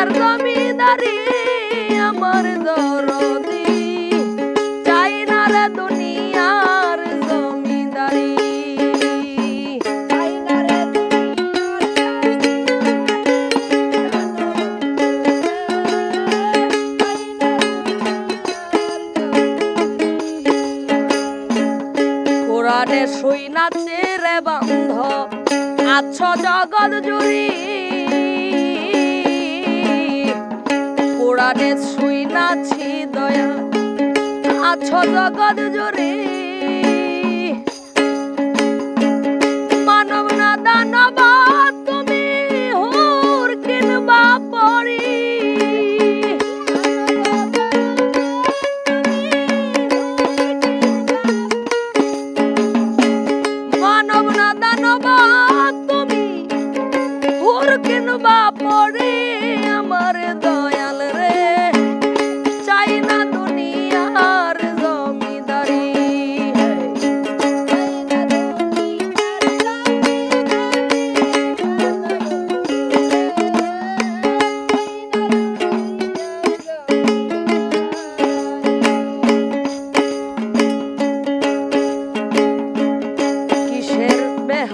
মাথার জমিদারি, আমার দরদি। চাই না রে দুনিয়ার জমিদারি। কোরআনে সই নাচে রে বান্ধ। আছ জগৎ জুড়ি। প্রাণে শুই নাছি দয়া। আছো জগৎ জোরে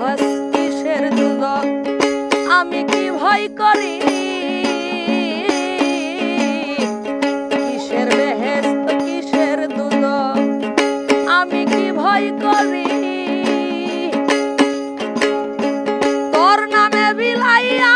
হস্তিসের যুবক আমি কি ভয় করি? কিসের বেহেস্ত কিসের দুদক, আমি কি ভয় করি? তোর নামে বিলাইয়া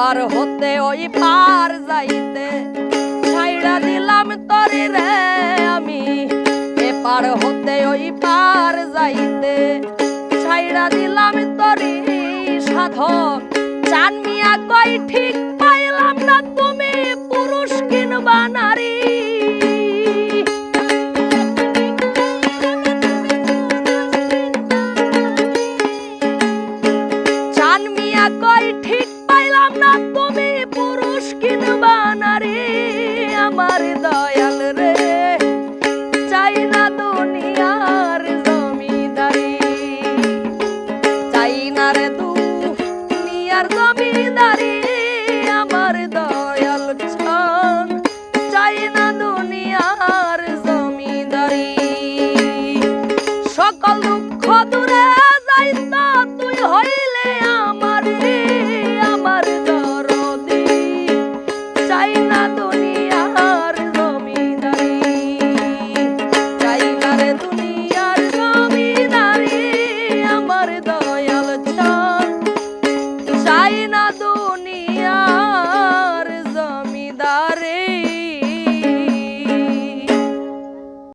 পার হতে ওই পার যাইতে। ছাইড়া দিলাম তরি রে আমি এ পার হতে ওই পার যাইতে। ছাইড়া দিলাম তরি সাধক চান মিয়া কই ঠিক চাই না দুনিয়া